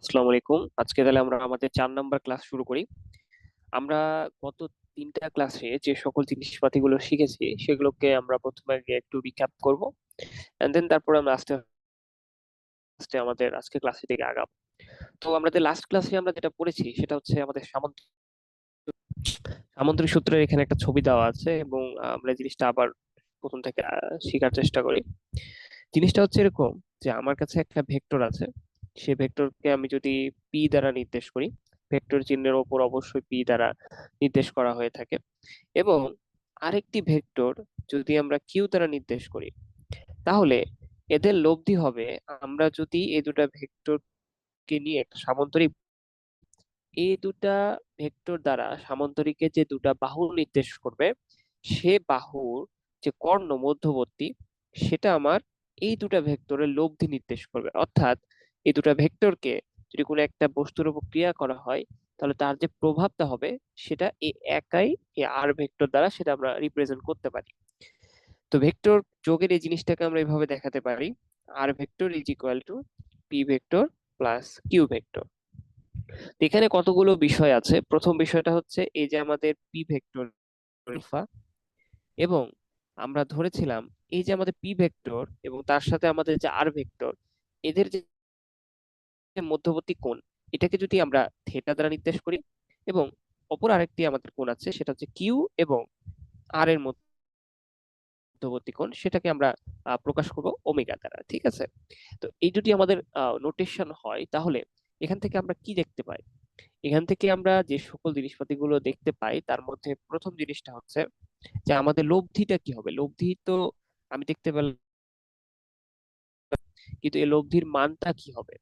আসসালামু আলাইকুম। আজকে তাহলে আমরা আমাদের চার নাম্বার ক্লাস শুরু করি। আমরা গত তিনটা ক্লাসে যে সকল জিনিসপাতিগুলো শিখেছি, সেগুলোকে আমরা প্রথমে একটু রিক্যাপ করব এন্ড দেন তারপর আমরা আস্তে আস্তে আমাদের আজকে ক্লাসে দিকে আগাবো। তো আমাদের লাস্ট ক্লাসে আমরা যেটা পড়েছি, সেটা হচ্ছে আমাদের সামন্ত সামুদ্রিক সূত্রের এখানে একটা ছবি দেওয়া আছে, এবং আমরা জিনিসটা আবার প্রথম থেকে শেখার চেষ্টা করি। জিনিসটা হচ্ছে এরকম যে আমার কাছে একটা ভেক্টর আছে সে ভেক্টরকে আমি যদি পি দ্বারা নির্দেশ করি, ভেক্টর চিহ্নের ওপর অবশ্যই পি দ্বারা নির্দেশ করা হয়ে থাকে। এবং আরেকটি ভেক্টর যদি আমরা কিউ দ্বারা নির্দেশ করি, তাহলে এদের লব্ধি হবে আমরা যদি এই দুটা ভেক্টরকে নিয়ে একটা সামান্তরিক এই দুটা ভেক্টর দ্বারা সামান্তরিকে যে দুটা বাহু নির্দেশ করবে, সে বাহুর যে কর্ণ মধ্যবর্তী, সেটা আমার এই দুটা ভেক্টরের লব্ধি নির্দেশ করবে। অর্থাৎ এই দুটো ভেক্টরকে যদি কোনো একটা বস্তুর উপর ক্রিয়া করা হয়, তাহলে তার যে প্রভাবটা হবে সেটা এই একাই এই আর ভেক্টর দ্বারা সেটা আমরা রিপ্রেজেন্ট করতে পারি। তো ভেক্টর যোগের এই জিনিসটাকে আমরা এইভাবে দেখাতে পারি। আর vector is equal to P vector plus Q vector এখানে কতগুলো বিষয় আছে? প্রথম বিষয়টা হচ্ছে এই যে আমাদের পি ভেক্টর আলফা এবং আমরা ধরেছিলাম এই যে আমাদের পি ভেক্টর এবং তার সাথে আমাদের যে আর ভেক্টর এদের যে মধ্যবর্তী কোণ, এটাকে যদি আমরা থেটা দ্বারা নির্দেশ করি এবং অপর আরেকটি আমাদের কোণ আছে, সেটা হচ্ছে কিউ এবং আর এর মধ্যবর্তী কোণ, সেটাকে আমরা প্রকাশ করব ওমেগা দ্বারা, ঠিক আছে? তো এই যদি আমাদের নোটেশন হয়, তাহলে এখান থেকে আমরা কি দেখতে পাই? এখান থেকে আমরা যে সকল জিনিসপাতিগুলো দেখতে পাই, তার মধ্যে প্রথম জিনিসটা হচ্ছে যে আমাদের লব্ধিটা কি হবে? লব্ধি তো আমি দেখতে পেলাম, কিন্তু এই লব্ধির মানটা কি হবে?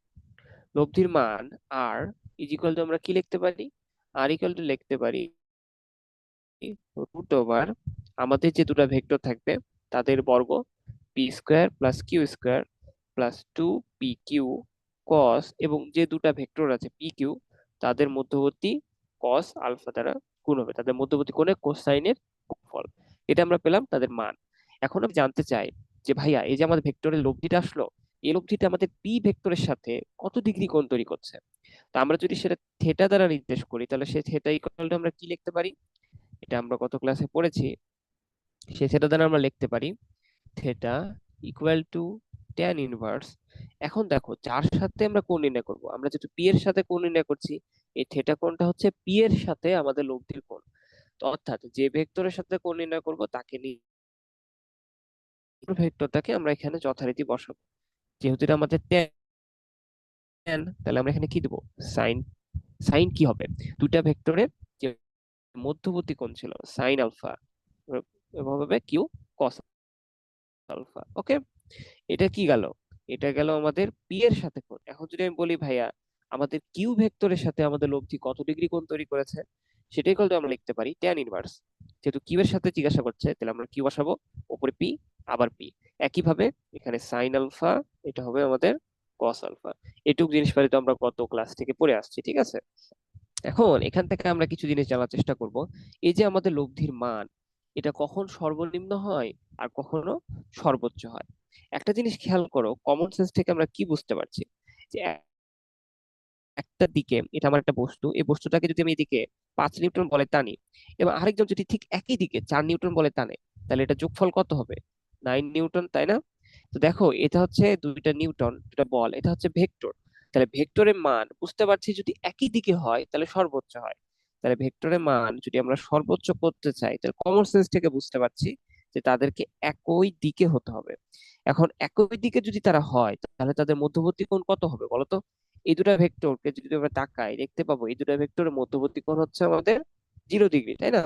লব্ধির মান আর ইজ ইকুয়াল টু আমরা কি লিখতে পারি? আর ইকুয়াল টু লিখতে পারি রুট ওভার আমাদের যে দুটো ভেক্টর থাকবে, তাদের বর্গ P square plus Q square plus two P Q cos এবং যে দুটা ভেক্টর আছে পি কিউ তাদের মধ্যবর্তী কস আলফা দ্বারা গুণ হবে। তাদের মধ্যবর্তী কোণে কোসাইনের ফল এটা আমরা পেলাম তাদের মান। এখন আমি জানতে চাই যে ভাইয়া, এই যে আমাদের ভেক্টরের লব্ধিটা আসলো এই লব্ধিটা আমাদের পি ভেক্টরের সাথে কত ডিগ্রি কোণ তৈরি করছে? তো আমরা যদি সেটা থেটা দ্বারা নির্দেশ করি, তাহলে সেই থেটা ইকুয়াল আমরা কি লিখতে পারি? এটা আমরা গত ক্লাসে পড়েছি? সেই থেটা দ্বারা আমরা লিখতে পারি theta equal to tan inverse এখন দেখো, যার সাথে আমরা কোণ নির্ণয় করব, আমরা যেহেতু পি এর সাথে কোণ নির্ণয় করছি, এই থেটা কোণটা হচ্ছে পি এর সাথে আমাদের লব্ধির কোণ। অর্থাৎ যে ভেক্টরের সাথে কোণ নির্ণয় করব, তাকে নিয়ে ভেক্টরটাকে আমরা এখানে যথারীতি বসাবো। যেহেতু এটা আমাদের ট্যান তাহলে আমরা এখানে কি দেব? সাইন সাইন কি হবে? দুটা ভেক্টরের যে মধ্যবর্তী কোণ ছিল সাইন আলফা এভাবে কিউ কস আলফা ওকে এটা কি গেল? এটা গেল আমাদের পি এর সাথে কোণ। এখন যদি আমি বলি, ভাইয়া, আমাদের কিউ ভেক্টরের সাথে আমাদের লব্ধি কত ডিগ্রি কোণ তৈরি করেছে? সেটাই কিন্তু আমরা লিখতে পারি ট্যান ইনভার্স যেহেতু কিউ এর সাথে জিজ্ঞাসা করছে, তাহলে আমরা কিউ বসাবো, উপরে পি আবার পি একইভাবে এখানে সাইন আলফা এটা হবে আমাদের কস আলফা এটুক জিনিস তো আমরা গত ক্লাস থেকে পড়ে আসছি, ঠিক আছে? এখন এখান থেকে আমরা কিছু জিনিস জানার চেষ্টা করব। এই যে আমাদের লব্ধির মান, এটা কখন সর্বনিম্ন হয় আর কখনো সর্বোচ্চ হয়? একটা জিনিস খেয়াল করো কমন সেন্স থেকে আমরা কি বুঝতে পারছি? যে একটা দিকে, এটা আমার একটা বস্তু, এই বস্তুটাকে যদি আমি এদিকে পাঁচ নিউটন বলে টানি, এবং আরেকজন যদি ঠিক একই দিকে চার নিউটন বলে টানে, তাহলে এটা যোগফল কত হবে? নাইন নিউটন তাই না? তো দেখো, এটা হচ্ছে দুইটা নিউটন দুটা বল, এটা হচ্ছে ভেক্টর। তাহলে ভেক্টরের মান বুঝতে পারছি যদি একই দিকে হয়, তাহলে সর্বোচ্চ হয়। তাহলে ভেক্টরের মান যদি আমরা সর্বোচ্চ করতে চাই, তাহলে কমন সেন্স থেকে বুঝতে পারছি যে তাদেরকে একই দিকে হতে হবে। এখন একই দিকে যদি তারা হয়, তাহলে তাদের মধ্যবর্তী কোণ কত হবে বলতো এই দুটা ভেক্টরকে যদি আমরা তাকাই, দেখতে পাবো এই দুটা ভেক্টরের মধ্যবর্তী কোণ হচ্ছে আমাদের জিরো ডিগ্রি তাই না?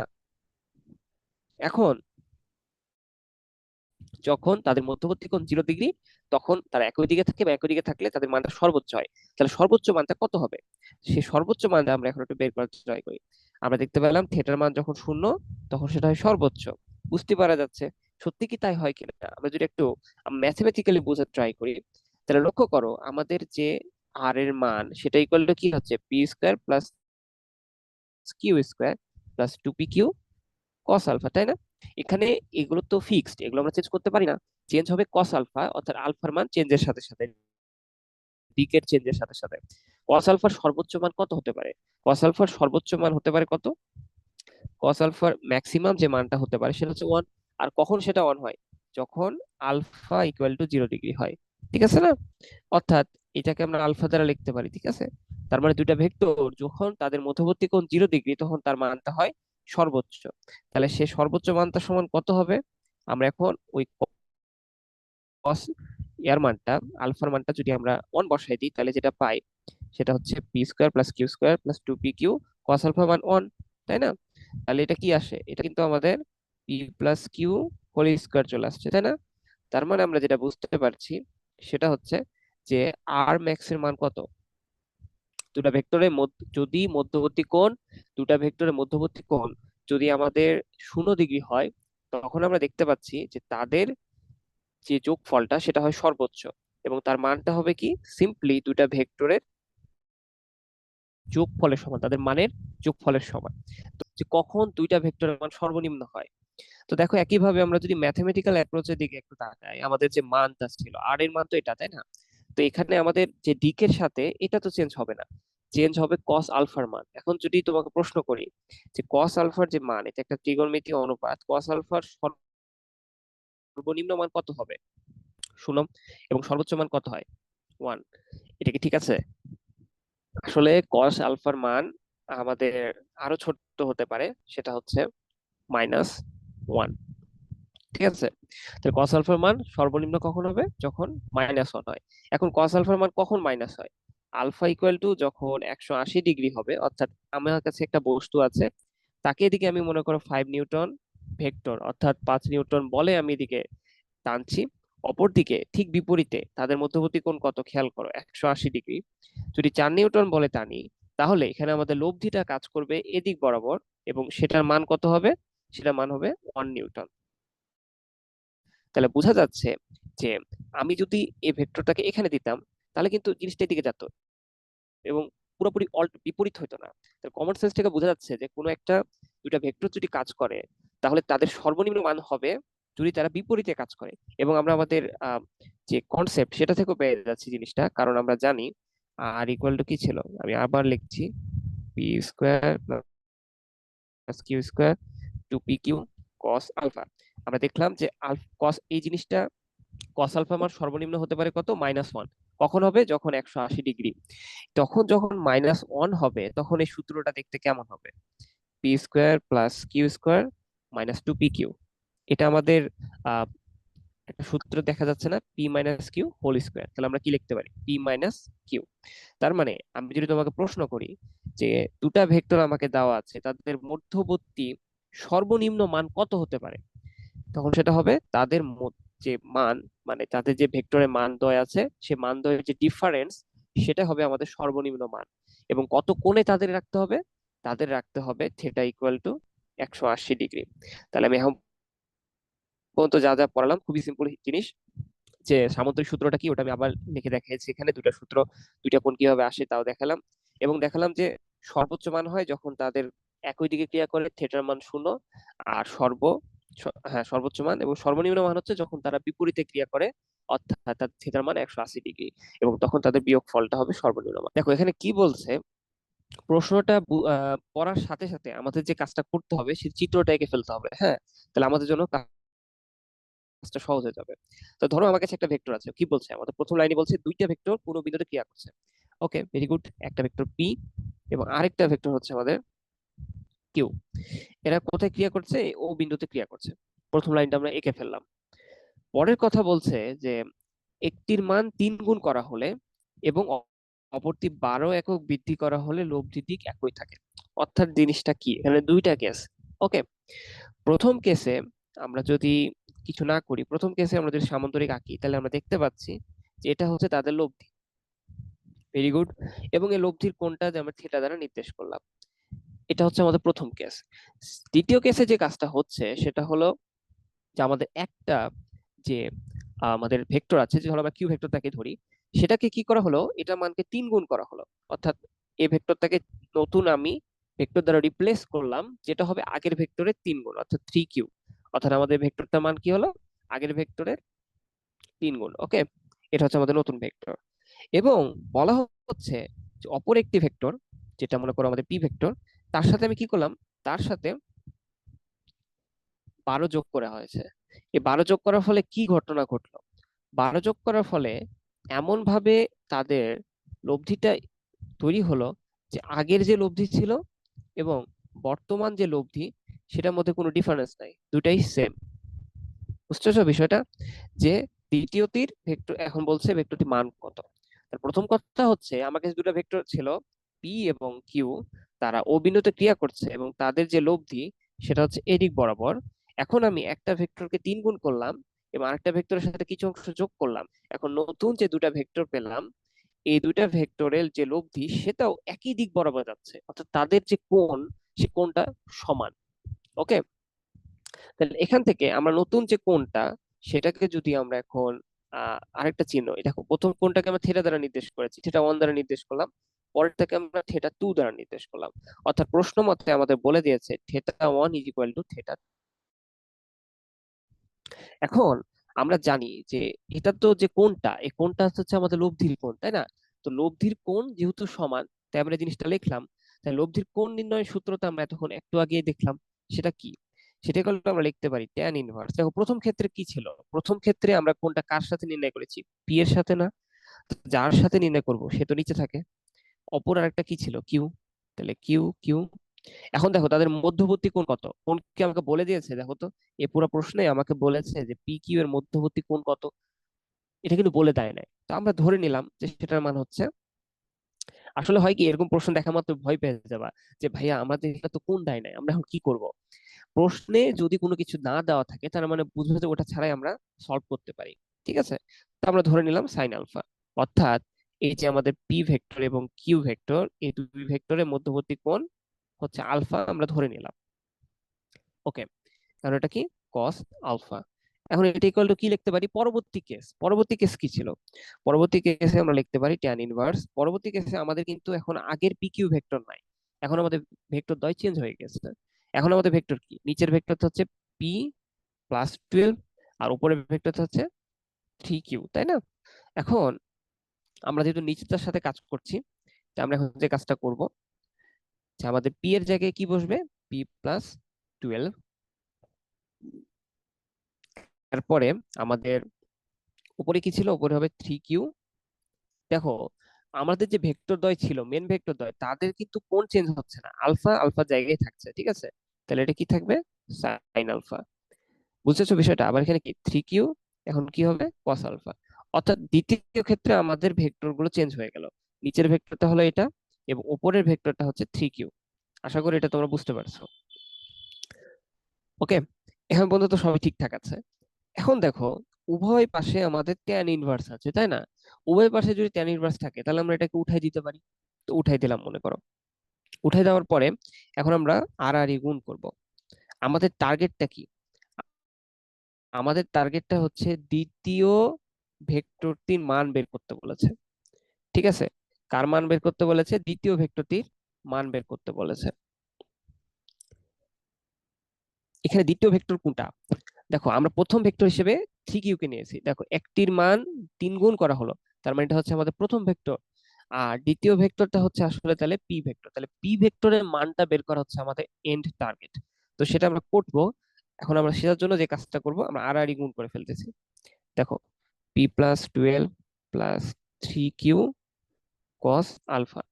এখন যখন তাদের মধ্যবর্তী কোণ জিরো ডিগ্রি তখন তারা একই দিকে থাকে বা একই দিকে থাকলে তাদের মানটা সর্বোচ্চ হয়। তাহলে সর্বোচ্চ মানটা কত হবে? সেই সর্বোচ্চ মানটা আমরা এখন একটু বের করার ট্রাই করি। আমরা দেখতে পেলাম থিয়েটার মান যখন শূন্য, তখন সেটা হয় সর্বোচ্চ। বুঝতে পারা যাচ্ছে, সত্যি কি তাই হয় কিনা? আমরা যদি একটু ম্যাথমেটিক্যালি বোঝার ট্রাই করি, তাহলে লক্ষ্য করো, আমাদের যে আর এর মান, সেটা ইকুয়াল টু কি হচ্ছে? P square plus Q square plus two P Q cos alpha তাই না? এখানে এগুলো তো ফিক্সড এগুলো আমরা চেঞ্জ করতে পারি না। চেঞ্জ হবে কস আলফা অর্থাৎ আলফার মান চেঞ্জের সাথে সাথে, দিকের চেঞ্জের সাথে সাথে। কস আলফার সর্বোচ্চ মান কত হতে পারে? কস আলফার সর্বোচ্চ মান হতে পারে কত? কস আলফার ম্যাক্সিমাম যে মানটা হতে পারে, সেটা হচ্ছে ওয়ান আর কখন সেটা ওয়ান হয়? যখন alpha equal to zero degree হয়। ঠিক আছে না? অর্থাৎ এটাকে আমরা আলফা দ্বারা লিখতে পারি, ঠিক আছে? তার মানে দুইটা ভেক্টর যখন তাদের মধ্যবর্তী কোণ জিরো ডিগ্রি তখন তার মানটা হয় সর্বোচ্চ। তাহলে সে সর্বোচ্চ মানটা সমান কত হবে? আমরা এখন ওই কস এর মানটা, আলফার মানটা যদি আমরা ওয়ান বসাই দিই, তাহলে যেটা পাই, সেটা হচ্ছে P square plus Q square plus two P Q cos alpha মান ওয়ান তাই না? তাহলে এটা কি আসে? এটা কিন্তু আমাদের P plus Q whole square চলে আসছে, তাই না? তার মানে আমরা যেটা বুঝতে পারছি, সেটা হচ্ছে যে আর ম্যাক্স এর মান কত? দুটা ভেক্টরের যদি মধ্যবর্তী কোণ, দুটা ভেক্টরের মধ্যবর্তী কোণ যদি আমাদের শূন্য ডিগ্রি হয়, তখন আমরা দেখতে পাচ্ছি যে তাদের যে যোগফলটা সেটা হয় সর্বোচ্চ এবং তার মানটা হবে কি? সিম্পলি দুটা ভেক্টরের যোগফলের সমান, তাদের মানের যোগফলের সমান। তো যে কখন দুইটা ভেক্টরের মান সর্বনিম্ন হয়? তো দেখো একইভাবে আমরা যদি ম্যাথমেটিক্যাল অ্যাপ্রোচের দিকে একটু তাকাই, আমাদের যে মানটা ছিল আর এর মান তো এটা, তাই না? তো এখানে আমাদের যে দিকের সাথে, এটা তো চেঞ্জ হবে না। চেঞ্জ হবে কস আলফার মান। এখন যদি তোমাকে প্রশ্ন করি যে কস আলফার যে মান, এটা একটা ত্রিগোণমিতি অনুপাত কস আলফার সর্বনিম্ন মান কত হবে? শুনো এবং সর্বোচ্চ মান কত হয়? ওয়ান এটা কি ঠিক আছে? আসলে কস আলফার মান আমাদের আরও ছোট হতে পারে, সেটা হচ্ছে মাইনাস ওয়ান ঠিক আছে? তাহলে কস আলফার মান সর্বনিম্ন কখন হবে? যখন মাইনাস ওয়ান হয়। এখন কস আলফার মান কখন মাইনাস হয়? আলফা ইকুয়াল টু যখন একশো আশি ডিগ্রি হবে, অর্থাৎ আমার কাছে একটা বস্তু আছে, তাকে এদিকে আমি মনে করো ফাইভ নিউটন ভেক্টর অর্থাৎ পাঁচ নিউটন বলে আমি এদিকে টানছি। অপরদিকে ঠিক বিপরীতে তাদের মধ্যবর্তী কোণ কত? খেয়াল করো, একশো আশি ডিগ্রি যদি চার নিউটন বলে টানি, তাহলে এখানে আমাদের লব্ধিটা কাজ করবে এদিক বরাবর এবং সেটার মান কত হবে? সেটার মান হবে ওয়ান নিউটন তাহলে বোঝা যাচ্ছে যে আমি যদি এই ভেক্টরটাকে এখানে দিতাম, তাহলে কিন্তু জিনিসটা এদিকে যেত এবং পুরোপুরি অল্ট বিপরীত হইতো না। তাহলে কমন সেন্স থেকে বোঝা যাচ্ছে যে কোনো একটা দুইটা ভেক্টর যদি কাজ করে, তাহলে তাদের সর্বনিম্ন মান হবে যদি তারা বিপরীতে কাজ করে এবং আমরা আমাদের যে কনসেপ্ট সেটা থেকেও পেয়ে যাচ্ছি জিনিসটা। কারণ আমরা জানি আর ইকুয়াল টু কি ছিল? আমি আবার লিখছি P square plus Q square two P Q cos alpha আমরা দেখলাম যে কস এই জিনিসটা কস আলফা মান সর্বনিম্ন হতে পারে কত? মাইনাস ওয়ান কখন হবে? যখন একশো আশি ডিগ্রি তখন যখন মাইনাস ওয়ান হবে, তখন এই সূত্রটা দেখতে কেমন হবে? P square plus Q square minus two P Q এটা আমাদের একটা সূত্র দেখা যাচ্ছে না? P minus Q whole square তাহলে আমরা কি লিখতে পারি? পি মাইনাস কিউ তার মানে আমি যদি তোমাকে প্রশ্ন করি যে দুটা ভেক্টর আমাকে দেওয়া আছে, তাদের মধ্যবর্তী সর্বনিম্ন মান কত হতে পারে? তখন সেটা হবে তাদের যে মান মানে তাদের যে ভেক্টরের মান দয় আছে, সে মান দয়ের যে ডিফারেন্স সেটা হবে আমাদের সর্বনিম্ন মান। এবং কত কোণে তাদের রাখতে হবে? তাদের রাখতে হবে থেটা ইকুয়াল টু একশো আশি ডিগ্রি তাহলে আমি এখন পর্যন্ত যা যা পড়ালাম, খুবই সিম্পল জিনিস, যে সামন্তরিক সূত্রটা কি, ওটা আমি আবার লিখে দেখাইছি এখানে দুটা সূত্র, দুইটা কোণ কীভাবে আসে তাও দেখালাম। এবং দেখালাম যে সর্বোচ্চ মান হয় যখন তাদের একই দিকে ক্রিয়া করে থেটার মান শূন্য, আর সর্ব হ্যাঁ সর্বোচ্চ মান এবং সর্বনিম্ন মান হচ্ছে যখন তারা বিপরীতে ক্রিয়া করে, অর্থাৎ তার থিটার মান একশো আশি ডিগ্রি এবং তখন তাদের বিয়োগ ফলটা হবে সর্বনিম্ন মান। দেখো, এখানে কি বলছে? প্রশ্নটা পড়ার সাথে সাথে আমাদের যে কাজটা করতে হবে সেই চিত্রটা এঁকে ফেলতে হবে হ্যাঁ? তাহলে আমাদের জন্য কাজটা সহজ হয়ে যাবে। তো ধরো আমার কাছে একটা ভেক্টর আছে, কি বলছে? আমাদের প্রথম লাইনে বলছে দুইটা ভেক্টর কোনো বিন্দুতে ক্রিয়া করছে। ওকে, ভেরি গুড, একটা ভেক্টর পি এবং আরেকটা ভেক্টর হচ্ছে আমাদের কিউ। এরা কোথায় ক্রিয়া করছে? ও বিন্দুতে ক্রিয়া করছে। প্রথম লাইনটা আমরা এঁকে ফেললাম। পরের কথা বলছে যে, একটির মান তিন গুণ করা হলে এবং অপরটি বারো একক বৃদ্ধি করা হলে লব্ধি দিক একই থাকে। অর্থাৎ জিনিসটা কি? এখানে দুইটা কেস ওকে প্রথম কেসে আমরা যদি কিছু না করি, প্রথম কেসে আমরা যদি সামান্তরিক আঁকি, তাহলে আমরা দেখতে পাচ্ছি যে এটা হচ্ছে তাদের লব্ধি ভেরি গুড এবং এই লব্ধির কোনটা আমরা থিটা দ্বারা নির্দেশ করলাম। এটা হচ্ছে আমাদের প্রথম কেস দ্বিতীয় কেসে যে কাজটা হচ্ছে, সেটা হলো যে আমাদের একটা যে, আমাদের ভেক্টর আছে, যে ধরো আমরা কিউ ভেক্টরটাকে ধরি, সেটাকে কি করা হলো? এটা মানকে তিন গুণ করা হলো। অর্থাৎ এই ভেক্টরটাকে নতুন আমি ভেক্টর দ্বারা রিপ্লেস করলাম, যেটা হবে আগের ভেক্টরের তিন গুণ, অর্থাৎ থ্রি কিউ অর্থাৎ আমাদের ভেক্টরটার মান কি হলো? আগের ভেক্টরের তিন গুণ ওকে এটা হচ্ছে আমাদের নতুন ভেক্টর এবং বলা হচ্ছে যে অপর একটি ভেক্টর যেটা মনে করো আমাদের পি ভেক্টর তার সাথে আমি কি করলাম? তার সাথে বারো যোগ করা হয়েছে। এই বারো যোগ করার ফলে কি ঘটনা ঘটলো? বারো যোগ করার ফলে এমন ভাবে তাদের লব্ধিটা তৈরি হলো যে আগের যে লব্ধি ছিল এবং বর্তমান যে লব্ধি, সেটার মধ্যে কোনো ডিফারেন্স নাই। দুটাই সেম বুঝতেছো বিষয়টা? যে দ্বিতীয়টির ভেক্টর এখন বলছে ভেক্টরটি মান কত? প্রথম কথা হচ্ছে, আমার কাছে দুটো ভেক্টর ছিল। পি এবং কিউ তারা অবিনত ক্রিয়া করছে এবং তাদের যে লব্ধি সেটা হচ্ছে এদিক বরাবর। এখন আমি একটা ভেক্টরকে তিন গুণ করলাম এবং আরেকটা ভেক্টরের সাথে কিছু অংশ যোগ করলাম। এখন নতুন যে দুটা ভেক্টর পেলাম, এই দুটা ভেক্টরের যে লব্ধি সেটাও একই দিক বরাবর যাচ্ছে। অর্থাৎ তাদের যে কোণ, সে কোণটা সমান। ওকে? তাহলে এখান থেকে আমরা নতুন যে কোণটা, সেটাকে যদি আমরা এখন আরেকটা চিহ্ন দেখো, প্রথম কোণটাকে আমরা থেটা দ্বারা নির্দেশ করেছি থেটা ওয়ান দ্বারা নির্দেশ করলাম। পরেরটাকে আমরা থেটা টু দ্বারা নির্দেশ করলাম। অর্থাৎ প্রশ্ন মতে আমাদের বলে দিয়েছে theta one is equal to theta এখন আমরা জানি যে এটা তো যে কোনটা এই কোনটা হচ্ছে আমাদের লব্ধির কোণ, তাই না? তো লব্ধির কোণ যেহেতু সমান, তাই আমরা জিনিসটা লিখলাম, তাই লব্ধির কোণ নির্ণয়ের সূত্রটা আমরা এতক্ষণ একটু আগে দেখলাম, সেটা কি? সেটা করলে আমরা লিখতে পারি ট্যান ইনভার্স দেখো, প্রথম ক্ষেত্রে কি ছিল? প্রথম ক্ষেত্রে আমরা কোনটা কার সাথে নির্ণয় করেছি? পি এর সাথে না? যার সাথে নির্ণয় করব, সে তো নিচে থাকে। অপর আরেকটা কি ছিল? কিউ। তাহলে কিউ কিউ। এখন দেখো তাদের মধ্যবর্তী কোণ কত? কোন কি আমাকে বলে দিয়েছে? দেখো তো, এ পুরো প্রশ্নে আমাকে বলেছে যে পি কিউ এর মধ্যবর্তী কোণ কত? এটা কিন্তু বলে দেয় নাই। তো আমরা ধরে নিলাম যে সেটার মান হচ্ছে, আসলে হয় কি এরকম প্রশ্ন দেখা মাত্র ভয় পেয়ে যাবা যে ভাইয়া আমাদের এটা তো কোন দেয় নাই, আমরা এখন কি করব? প্রশ্নে যদি কোনো কিছু না দেওয়া থাকে তার মানে বুঝবে যে ওটা ছাড়াই আমরা সলভ করতে পারি। ঠিক আছে? তো আমরা ধরে নিলাম সাইন আলফা অর্থাৎ এই যে আমাদের পি ভেক্টর এবং কিউ ভেক্টর এই দুই ভেক্টরের মধ্যবর্তী কোণ হচ্ছে আলফা আমরা ধরে নিলাম। ওকে কারণ এটা কি? কস আলফা এখন এটা ইকুয়াল টু কি লিখতে পারি? পরবর্তী কেস পরবর্তী কেস কি ছিল? পরবর্তী কেসে আমরা লিখতে পারি ট্যান ইনভার্স পরবর্তী কেসে আমাদের কিন্তু এখন আগের পি কিউ ভেক্টর নাই। এখন আমাদের ভেক্টর দয় চেঞ্জ হয়ে গেছে। এখন আমাদের ভেক্টর কি? নিচের ভেক্টর হচ্ছে পি প্লাস টুয়েলভ আর উপরের ভেক্টর হচ্ছে থ্রি কিউ তাই না? এখন আমরা যেহেতু নিচেরটার সাথে কাজ করছি আমরা এখন যে কাজটা করব, যে আমাদের পি এর জায়গায় কি বসবে? পি প্লাস তারপরে আমাদের উপরে কি ছিল? উপরে হবে থ্রি কিউ দেখো, আমাদের যে ভেক্টর দ্বয় ছিল মেন ভেক্টর দ্বয়, তাদের কিন্তু কোন চেঞ্জ হচ্ছে না। আলফা আলফা জায়গায় থাকছে, ঠিক আছে? তাহলে এটা কি থাকবে? Sine alpha. বুঝতেছো বিষয়টা? আবার এখানে কি? থ্রি কিউ এখন কি হবে? Cos alpha. অর্থাৎ দ্বিতীয় ক্ষেত্রে আমাদের ভেক্টরগুলো চেঞ্জ হয়ে গেল। নিচের ভেক্টরটা হলো এটা এবং উপরের ভেক্টরটা হচ্ছে থ্রি কিউ আশা করি এটা তোমরা বুঝতে পারছ। ওকে এখন পর্যন্ত সবাই ঠিকঠাক আছে। এখন দেখো, উভয় পাশে আমাদের ট্যান ইনভার্স আছে, তাই না? উভয় পাশে যদি ট্যান ইনভার্স থাকে, তাহলে আমরা এটাকে উঠাই দিতে পারি। তো উঠাই দিলাম, মনে করো। উঠাই দেওয়ার পরে এখন আমরা আর আর গুণ করব। আমাদের টার্গেটটা কি? আমাদের টার্গেটটা হচ্ছে দ্বিতীয় ভেক্টরটির মান বের করতে বলেছে। ঠিক আছে? কার মান বের করতে বলেছে? দ্বিতীয় ভেক্টরটির মান বের করতে বলেছে। এখানে দ্বিতীয় ভেক্টর কোনটা? দেখো, আমরা প্রথম ভেক্টর হিসেবে থ্রি কিউকে নিয়েছি। দেখো, একটির মান তিন গুণ করা হলো। তার মানে এটা হচ্ছে আমাদের প্রথম ভেক্টর। আর দ্বিতীয় ভেক্টরটা হচ্ছে আসলে তাহলে পি ভেক্টর। তাহলে পি ভেক্টরের মানটা বের করা হচ্ছে আমাদের এন্ড টার্গেট তো সেটা আমরা করব। এখন আমরা সেটার জন্য যে কাজটা করব, আমরা আর আর গুণ করে ফেলতেছি। দেখো plus twelve plus three Q cos alpha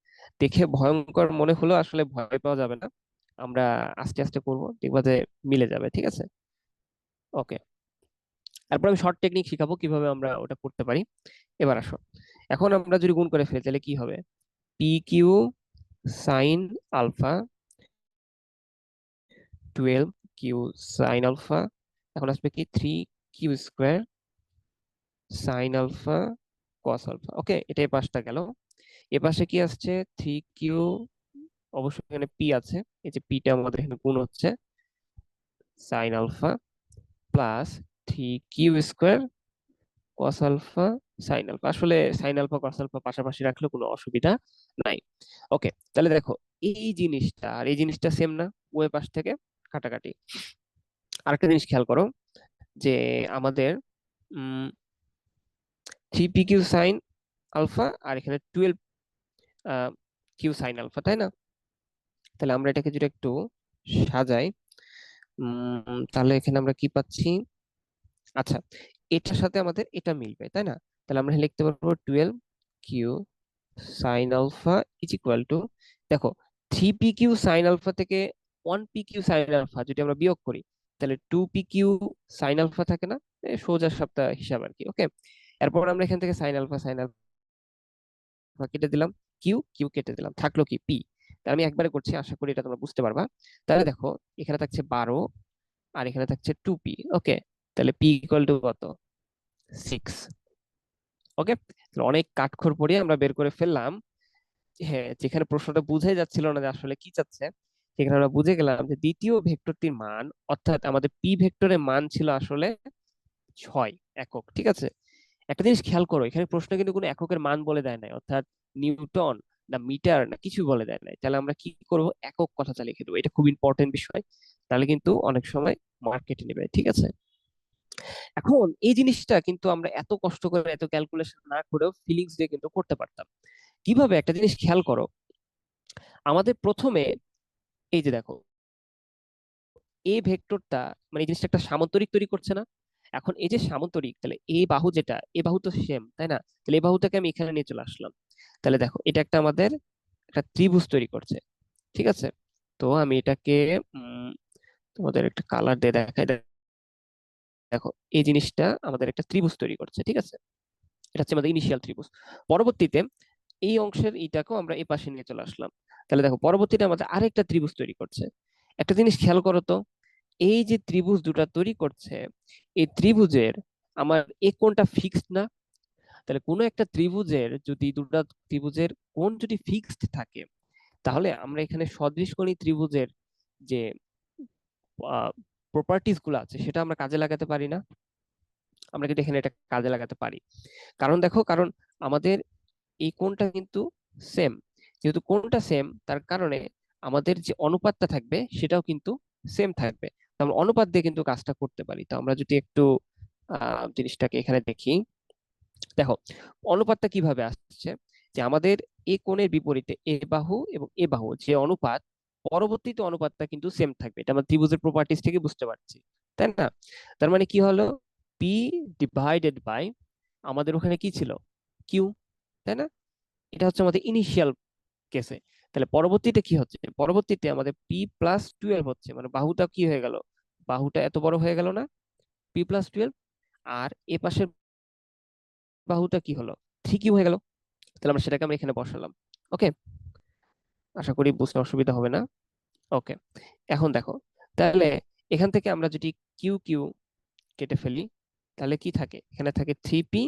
দেখে ভয়ঙ্কর মনে হলো আসলে ভয় পাওয়া যাবে না। আমরা আস্তে আস্তে করব, দেখবা যে মিলে যাবে, ঠিক আছে? ওকে তারপর আমি শর্ট টেকনিক শিখাবো, কীভাবে আমরা ওটা করতে পারি। এবার আসো। এখন আমরা যদি গুণ করে ফেলি, তাহলে কি হবে? P Q sine alpha twelve Q sine alpha এখন আসবে কি? Three Q square sine alpha cos alpha okay এটা এই পাশটা গেল। এ পাশে কি আসছে? থ্রি কিউ অবশ্যই এখানে পি আছে। এই যে পিটা আমাদের এখানে গুণ হচ্ছে। Sine alpha plus three Q square cos alpha sine আসলে সাইন আলফা কস আলফা পাশাপাশি রাখলে কোনো অসুবিধা নাই। ওকে তাহলে দেখো, এই জিনিসটা আর এই জিনিসটা সেম না ওয়ে পাশ থেকে কাটাকাটি। আরেকটা জিনিস খেয়াল করো যে আমাদের three P Q sine alpha আর এখানে টুয়েলভ কিউ সাইন আলফা তাই না? তাহলে আমরা এটাকে যদি একটু সাজাই তাহলে এখানে আমরা কি পাচ্ছি? আচ্ছা এটার সাথে আমাদের এটা মিলবে, তাই না? তাহলে আমরা লিখতে পারব twelve Q sine alpha is equal to দেখো three P Q sine alpha থেকে one P Q sine alpha যদি আমরা বিয়োগ করি, তাহলে two P Q sine alpha থাকে না? সোজা সপ্তাহ হিসাব আর কি ওকে এরপর আমরা এখান থেকে সাইন আলফা সাইন আলফা কেটে দিলাম কিউ কিউ কেটে দিলাম, থাকল কি? পি তাহলে আমি একবারে করছি, আশা করি এটা তোমরা বুঝতে পারবা। তাহলে দেখো, এখানে থাকছে বারো, আর এখানে থাকছে টু পি ওকে তাহলে পি ইকুয়াল টু কত? সিক্স ওকে অনেক কাঠখড় পড়িয়ে আমরা বের করে ফেললাম। হ্যাঁ যেখানে প্রশ্নটা বুঝাই যাচ্ছিল না যে আসলে কি চাচ্ছে, সেখানে আমরা বুঝে গেলাম যে দ্বিতীয় ভেক্টরটির মান, অর্থাৎ আমাদের পি ভেক্টরের মান ছিল আসলে ছয় একক, ঠিক আছে? একটা জিনিস খেয়াল করো, এখানে প্রশ্ন কিন্তু কোনো এককের মান বলে দেয় নাই, অর্থাৎ নিউটন না মিটার না কিছু বলে দেয় নাই। তাহলে আমরা কি করব? একক কথাটা লিখে দেবো। এটা খুব ইম্পর্টেন্ট বিষয়। তাহলে কিন্তু অনেক সময় মার্কেটে নেবে, ঠিক আছে? এখন এই জিনিসটা কিন্তু আমরা এত কষ্ট করে এত ক্যালকুলেশন না করেও ফিলিংস দিয়ে কিন্তু করতে পারতাম। কীভাবে? একটা জিনিস খেয়াল করো। আমাদের প্রথমে এই যে দেখো এ ভেক্টরটা মানে এই জিনিসটা একটা সামান্তরিক তৈরি করছে না? এখন এই যে সামান্তরিক তাহলে এ বাহু যেটা, এ বাহু তো সেম তাই না? তাহলে এই বাহুটাকে আমি এখানে নিয়ে চলে আসলাম। তাহলে দেখো, এটা একটা আমাদের একটা ত্রিভুজ তৈরি করছে, ঠিক আছে? তো আমি এটাকে তোমাদের একটা কালার দিয়ে দেখাই দেখো, এই জিনিসটা আমাদের একটা ত্রিভুজ তৈরি করছে, ঠিক আছে? এটা হচ্ছে আমাদের ইনিশিয়াল ত্রিভুজ। পরবর্তীতে এই অংশের এইটাকেও আমরা এই পাশে নিয়ে চলে আসলাম। তাহলে দেখো, পরবর্তীতে আমাদের আরেকটা ত্রিভুজ তৈরি করছে। একটা জিনিস খেয়াল করো তো এই যে ত্রিভুজ দুটা তৈরি করছে, এই ত্রিভুজের আমার এ কোনটা ফিক্সড না? তাহলে কোনো একটা ত্রিভুজের যদি দুটা ত্রিভুজের কোন যদি ফিক্সড থাকে, তাহলে আমরা এখানে সদৃশ কোণী ত্রিভুজের যে প্রপার্টিসগুলো আছে, সেটা আমরা কাজে লাগাতে পারি না। আমরা কিন্তু এখানে এটা কাজে লাগাতে পারি। কারণ দেখো, কারণ আমাদের এই কোণটা কিন্তু সেম যেহেতু কোণটা সেম তার কারণে আমাদের যে অনুপাতটা থাকবে, সেটাও কিন্তু সেম থাকবে। আমরা অনুপাত দিয়ে কিন্তু কাজটা করতে পারি। তো আমরা যদি একটু জিনিসটাকে এখানে দেখি। দেখো, অনুপাতটা কীভাবে আসছে? যে আমাদের এ কোণের বিপরীতে এ বাহু এবং এ বাহু যে অনুপাত, পরবর্তীতে অনুপাতটা কিন্তু সেম থাকবে। এটা আমরা ত্রিভুজের প্রপার্টিস থেকে বুঝতে পারছি, তাই না? তার মানে কি হলো? পি ডিভাইডেড বাই আমাদের ওখানে কি ছিল? কিউ তাই না? এটা হচ্ছে আমাদের ইনিশিয়াল কেসে তাহলে পরবর্তীতে কি হচ্ছে? পরবর্তীতে আমাদের পি প্লাস টুয়েলভ হচ্ছে মানে বাহুটা কি হয়ে গেল? বাহুটা এত বড় হয়ে গেল না? পি প্লাস টুয়েলভ আর এ পাশের বাহুটা কি হলো? থ্রি কিউ হয়ে গেল? তাহলে আমরা সেটাকে আমরা এখানে বসালাম ওকে আশা করি বুঝতে অসুবিধা হবে না ওকে এখন দেখো, তাহলে এখান থেকে আমরা যদি কিউ কিউ কেটে ফেলি, তাহলে কি থাকে? এখানে থাকে থ্রি পি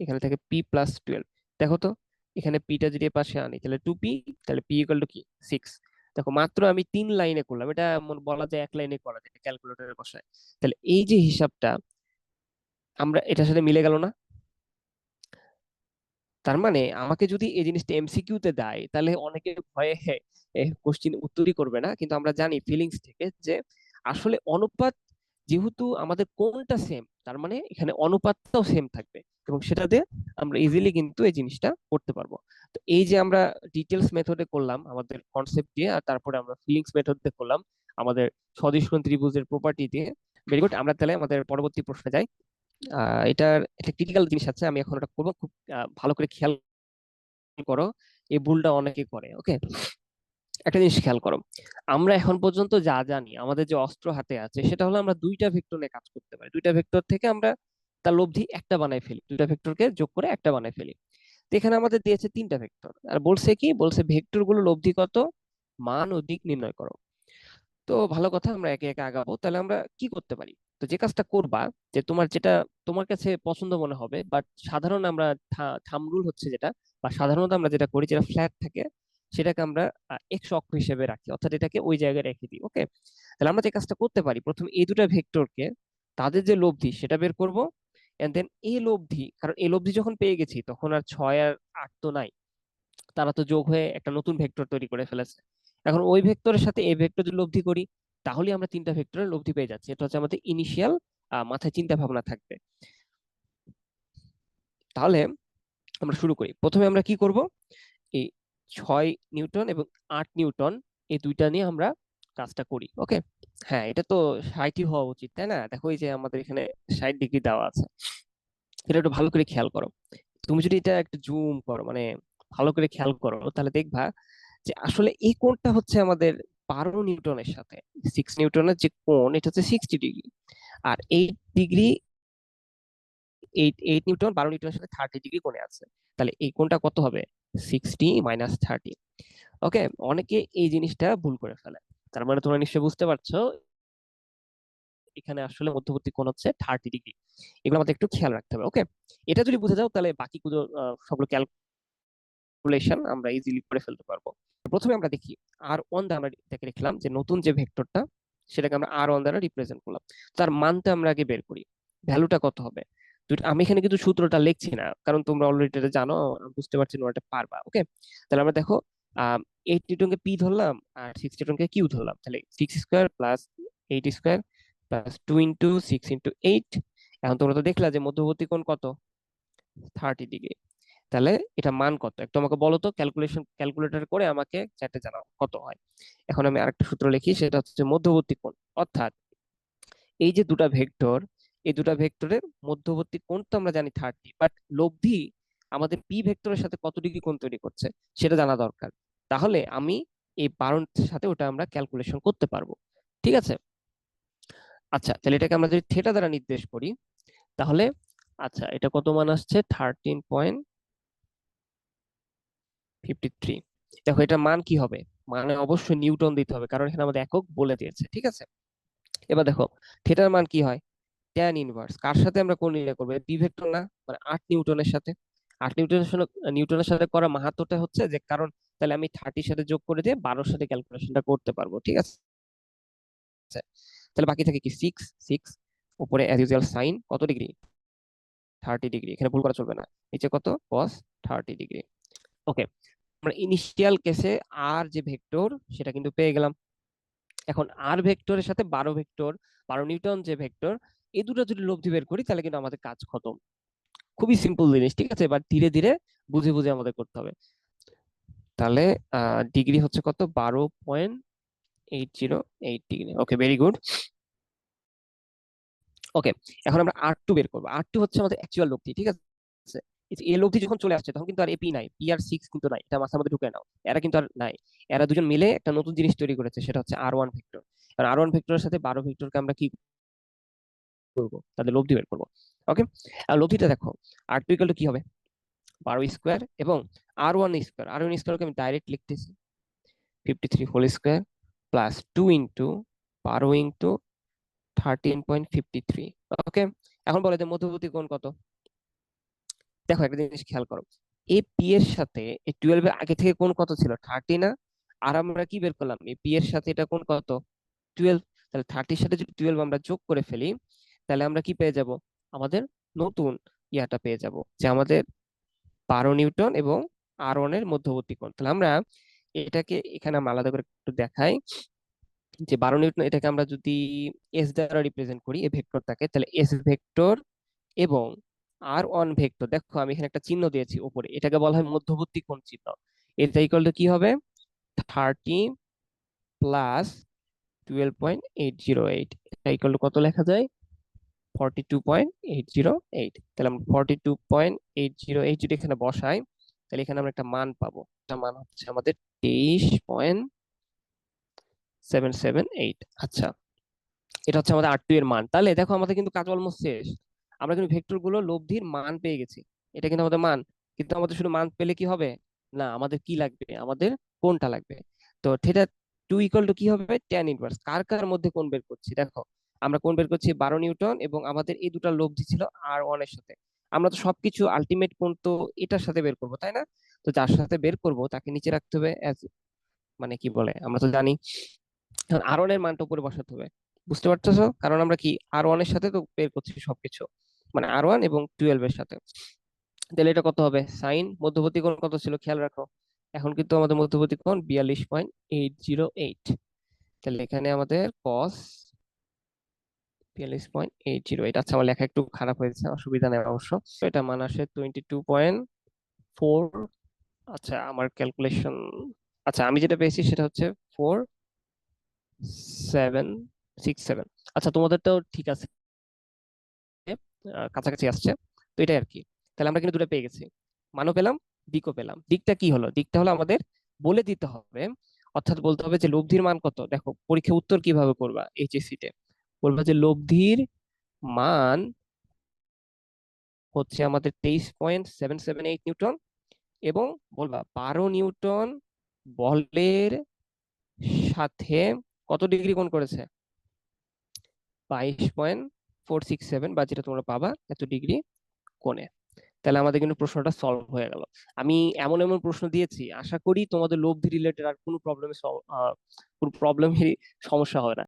এখানে থাকে পি প্লাস টুয়েলভ দেখো তো? এখানে পিটা যদি পাশে আনি, তাহলে টু পি তাহলে পি ইকুয়াল টু কি? সিক্স দেখো, মাত্র আমি তিন লাইনে করলাম। এটা বলা যায় এক লাইনে করা যায় ক্যালকুলেটরে বসায়। তাহলে এই যে হিসাবটা, আমরা এটার সাথে মিলে গেল না? তার মানে আমাকে যদি এই জিনিসটা এমসিকিউ তে দেয়, তাহলে অনেকে ভয়ে কোশ্চিন উত্তরই করবে না। কিন্তু আমরা জানি ফিলিংস থেকে যে আসলে অনুপাত যেহেতু আমাদের কোনটা সেম তার মানে এখানে অনুপাতটাও সেম থাকবে এবং সেটা দিয়ে আমরা ইজিলি কিন্তু এই জিনিসটা করতে পারব। তো এই যে আমরা ডিটেলস মেথডে করলাম, আমাদের কনসেপ্ট দিয়ে, আর তারপরে আমরা ফিলিংস মেথড করলাম, আমাদের সদৃশ ত্রিভুজের প্রপার্টি দিয়ে ভেরি গুড আমরা তাহলে আমাদের পরবর্তী প্রশ্নে যাই। এটার একটা ক্রিটিক্যাল জিনিস আছে, আমি এখন এটা করব, খুব ভালো করে খেয়াল করো, এই ভুলটা অনেকে করে ওকে একটা জিনিস খেয়াল করো। আমরা এখন পর্যন্ত যা জানি, আমাদের যে অস্ত্র হাতে আছে, সেটা হলো আমরা দুইটা ভেক্টর নিয়ে কাজ করতে পারি। দুইটা ভেক্টর থেকে আমরা তার লব্ধি একটা বানাই ফেলি। দুইটা ভেক্টরকে যোগ করে একটা বানাই ফেলি। এখানে আমাদের দিয়েছে তিনটা ভেক্টর আর বলছে কি? বলছে ভেক্টরগুলো লব্ধি কত? মান ও দিক নির্ণয় করো। তো ভালো কথা, আমরা একে একে আগাবো। তাহলে আমরা কি করতে পারি? তো যে কাজটা করবা, যে তোমার যেটা, তোমার কাছে পছন্দ মনে হবে বাট সাধারণ আমরা থাম রুল হচ্ছে যেটা, বা সাধারণত আমরা যেটা করি, যেটা ফ্ল্যাট থাকে সেটাকে আমরা এক্স অক্ষ হিসেবে রাখি। অর্থাৎ এটাকে ওই জায়গায় রেখে দিই ওকে তাহলে আমরা যে কাজটা করতে পারি, প্রথম এই দুটা ভেক্টরকে তাদের যে লব্ধি সেটা বের করব এন্ড দেন এই লব্ধি, কারণ এই লব্ধি যখন পেয়ে গেছি, তখন আর ছয় আর আট তো নাই। তারা তো যোগ হয়ে একটা নতুন ভেক্টর তৈরি করে ফেলেছে। এখন ওই ভেক্টরের সাথে এই ভেক্টর যদি লব্ধি করি তাহলে আমরা তিনটা ভেক্টরের লব্ধি পেয়ে যাচ্ছি। এটা হচ্ছে আমাদের ইনিশিয়াল মাথায় চিন্তা ভাবনা থাকবে। তাহলে আমরা শুরু করি। প্রথমে আমরা কি করব? এই ছয় নিউটন এবং আট নিউটন এই দুইটা নিয়ে আমরা কাজটা করি ওকে হ্যাঁ এটা তো ষাটই হওয়া উচিত, তাই না? দেখো এই যে আমাদের এখানে ষাট ডিগ্রি দেওয়া আছে, এটা একটু ভালো করে খেয়াল করো। তুমি যদি এটা একটু জুম করো মানে ভালো করে খেয়াল করো, তাহলে দেখবা যে আসলে এই কোণটা হচ্ছে আমাদের বারো নিউটনের সাথে সিক্স নিউটনের যে কোণ, এটা হচ্ছে সিক্সটি ডিগ্রি। আর eight degree eight eight newton বারো নিউটনের সাথে থার্টি ডিগ্রি কোণে আছে। তাহলে এই কোণটা কত হবে? সিক্সটি মাইনাস থার্টি ওকে অনেকে এই জিনিসটা ভুল করে ফেলে। তার মানে তোমরা বুঝতে পারছ, এখানে আসলে মধ্যবর্তী কোণ হচ্ছে থার্টি ডিগ্রি এগুলো আমাদের একটু খেয়াল রাখতে হবে ওকে এটা যদি বুঝে যাও, তাহলে বাকি গুলো সবগুলো ক্যালকুলেশন আমরা ইজিলি করে ফেলতে পারব। প্রথমে আমরা দেখি আর ওয়ান দ্বারা আমরা লিখলাম যে নতুন যে ভেক্টরটা, সেটাকে আমরা আর ওয়ান দ্বারা রিপ্রেজেন্ট করলাম। তার মানটা আমরা আগে বের করি। ভ্যালুটা কত হবে? আমি এখানে কিন্তু সূত্রটা লিখছি না। কারণ তোমরা অলরেডি এটা জানো বুঝতে পারছি এটা পারবা ওকে তাহলে আমরা দেখো এইট নিউটনকে পি ধরলাম আর সিক্স নিউটনকে কিউ ধরলাম। তাহলে six square plus eight square plus two into six into eight এখন তোমরা তো দেখলা যে মধ্যবর্তী কোণ কত? থার্টি ডিগ্রি তাহলে এটা মান কত? একটু আমাকে বলো তো ক্যালকুলেশন ক্যালকুলেটর করে আমাকে চ্যাটে জানাও কত হয়। এখন আমি আরেকটা সূত্র লিখি, সেটা হচ্ছে মধ্যবর্তী কোণ। অর্থাৎ এই যে দুটা ভেক্টর এই দুটা ভেক্টরের মধ্যবর্তী কোণ তো আমরা জানি থার্টি বাট লব্ধি আমাদের পি ভেক্টরের সাথে কত ডিগ্রি কোণ তৈরি করছে সেটা জানা দরকার। তাহলে আমি এই বারোর সাথে ওটা আমরা ক্যালকুলেশন করতে পারব, ঠিক আছে? আচ্ছা তাহলে এটাকে আমরা যদি থেটা দ্বারা নির্দেশ করি, তাহলে আচ্ছা এটা কত মান আসছে? থার্টিন পয়েন্ট ফিফটি থ্রি দেখো এটা মান কি হবে? মানে অবশ্যই নিউটন দিতে হবে, কারণ এখানে আমাদের একক বলে দিয়েছে, ঠিক আছে? এবার দেখো থেটার মান কি হয়? ট্যান ইনভার্স কার সাথে আমরা কোন নির্ণয় করব? বি ভেক্টর না? মানে আট নিউটনের সাথে। আট নিউটনের সাথে নিউটনের সাথে করা মাহাত্মটা হচ্ছে যে, কারণ তাহলে আমি থার্টির সাথে যোগ করে দিয়ে বারোর সাথে ক্যালকুলেশনটা করতে পারব, ঠিক আছে? তাহলে বাকি থাকে কি? সিক্স সিক্স উপরে অ্যাজ ইউজুয়াল সাইন কত ডিগ্রি থার্টি ডিগ্রি এখানে ভুল করা চলবে না। নিচে কত? কস থার্টি ডিগ্রি ওকে আমরা ইনিশিয়াল কেসে আর যে ভেক্টর সেটা কিন্তু পেয়ে গেলাম। এখন আর ভেক্টরের সাথে বারো ভেক্টর বারো নিউটন যে ভেক্টর এই দুটো যদি লব্ধি বের করি, তাহলে কিন্তু আমাদের কাজ খতম। খুবই সিম্পল জিনিস, ঠিক আছে? এবার ধীরে ধীরে বুঝে বুঝে আমাদের করতে হবে। তাহলে ডিগ্রি হচ্ছে কত? বারো point degree okay very good okay এখন আমরা আর টু বের করব। আর টু হচ্ছে আমাদের অ্যাকচুয়াল লব্ধি, ঠিক আছে? এ লব্ধি যখন চলে আসছে, তখন কিন্তু আর এপি নাই। পি আর সিক্স কিন্তু নাই। এটা মাথার ঢুকে নাও। এরা কিন্তু আর নাই। এরা দুজন মিলে একটা নতুন জিনিস তৈরি করেছে, সেটা হচ্ছে R one vector R one ভেক্টরের সাথে বারো ভেক্টরকে আমরা কি করব, তাদের লব্ধি বের করব। ওকে আর লব্ধিটা দেখো আর টু ইকাল কি হবে? বারো স্কোয়ার এবং R one square R one স্কোয়ারকে আমি ডাইরেক্ট লিখতেছি। Fifty three whole square plus two into বারো into thirteen point fifty three okay এখন বলে যে মধ্যবর্তী কোণ কত? দেখো একটা জিনিস খেয়াল করো। এই পি এর সাথে এই টুয়েলভ এর আগে থেকে কোন কত ছিল? থার্টি না? আর আমরা কি বের করলাম? এই পি এর সাথে এটা কোন কত? টুয়েলভ তাহলে থার্টির সাথে যদি টুয়েলভ আমরা যোগ করে ফেলি তাহলে আমরা কি পেয়ে যাব? আমাদের নতুন ইয়াটা পেয়ে যাব, যে আমাদের বারো নিউটন এবং আর ওয়ানের মধ্যবর্তী কোণ। তাহলে আমরা এটাকে এখানে আলাদা করে একটু দেখাই, যে বারো নিউটন এটাকে আমরা যদি এস দ্বারা রিপ্রেজেন্ট করি এই ভেক্টরটাকে তাহলে এস ভেক্টর এবং আর ওয়ান ভেক্টর দেখো আমি এখানে একটা চিহ্ন দিয়েছি উপরে, এটাকে বলা হয় মধ্যবর্তী কোণ চিহ্ন। এটা ইকুয়াল টু কি হবে? Thirty plus twelve point eight zero eight এটা ইকুয়াল টু কত লেখা যায়? Forty two point eight zero eight তাহলে আমরা forty two point eight zero eight যদি এখানে বসাই, তাহলে এখানে আমরা একটা মান পাবো। মান হচ্ছে আমাদের তেইশ পয়েন্ট সেভেন সেভেন এইট আচ্ছা এটা হচ্ছে আমাদের এর মান। তাহলে দেখো আমাদের কিন্তু কাজ অলমোস্ট শেষ। আমরা কিন্তু ভেক্টরগুলো লব্ধির মান পেয়ে গেছি। এটা কিন্তু আমাদের মান। কিন্তু আমাদের শুধু মান পেলে কি হবে? না, আমাদের কি লাগবে? আমাদের কোনটা লাগবে? তো থিটা টু ইকুয়াল টু কি হবে? ট্যান ইনভার্স কার কার মধ্যে কোন বের করছি? দেখো আমরা কোন বের করছি বারো নিউটন এবং আমাদের এই দুটা লব্ধি ছিল আর ওয়ানের সাথে। আমরা তো সবকিছু আলটিমেট কোন তো এটার সাথে বের করব, তাই না? তো যার সাথে বের করব তাকে নিচে রাখতে হবে মানে কি বলে, আমরা তো জানি। আর ওয়ানের মানটা উপরে বসাতে হবে। বুঝতে পারতেছো? কারণ আমরা কি আর ওয়ানের সাথে তো বের করছি সবকিছু মানে আর ওয়ান এবং টুয়েলভ এর সাথে। তাহলে এটা কত হবে? সাইন মধ্যবর্তী কোণ কত ছিল? খেয়াল রাখো। এখন কিন্তু আমাদের মধ্যবর্তী কোণ বিয়াল্লিশ পয়েন্ট এইট জিরো এইট তাহলে এখানে আমাদের কস বিয়াল্লিশ পয়েন্ট এইট জিরো এইট আচ্ছা আমার লেখা একটু খারাপ হয়েছে, অসুবিধা নেই অবশ্য। এটা মান আসে টোয়েন্টি টু পয়েন্ট ফোর আচ্ছা আমার ক্যালকুলেশন আচ্ছা আমি যেটা পেয়েছি সেটা হচ্ছে ফোর সেভেন সিক্স সেভেন আচ্ছা তোমাদেরটাও ঠিক আছে। কাছাকাছি আসছে। তো এটাই আর কি। তাহলে আমরা কিন্তু দুটো পেয়ে গেছি। মানও পেলাম, দিকও পেলাম। দিকটা কি হলো? দিকটা হলো আমাদের বলে দিতে হবে, অর্থাৎ বলতে হবে যে লব্ধির মান কত? দেখো পরীক্ষা উত্তর কীভাবে করবা? এইচএসসি তে। বলবা যে লব্ধির মান হচ্ছে আমাদের তেইশ point seven seven eight newton এবং বলবা বারো নিউটন বলের সাথে কত ডিগ্রি কোণ করেছে? বাইশ পয়েন্ট ফোর সিক্স সেভেন বা যেটা তোমরা পাবা এত ডিগ্রি কোণে। তাহলে আমাদের কিন্তু প্রশ্নটা সলভ হয়ে গেল। আমি এমন এমন প্রশ্ন দিয়েছি, আশা করি তোমাদের লব্ধি রিলেটেড আর কোনো প্রবলেমের কোনো প্রবলেমেরই সমস্যা হবে না।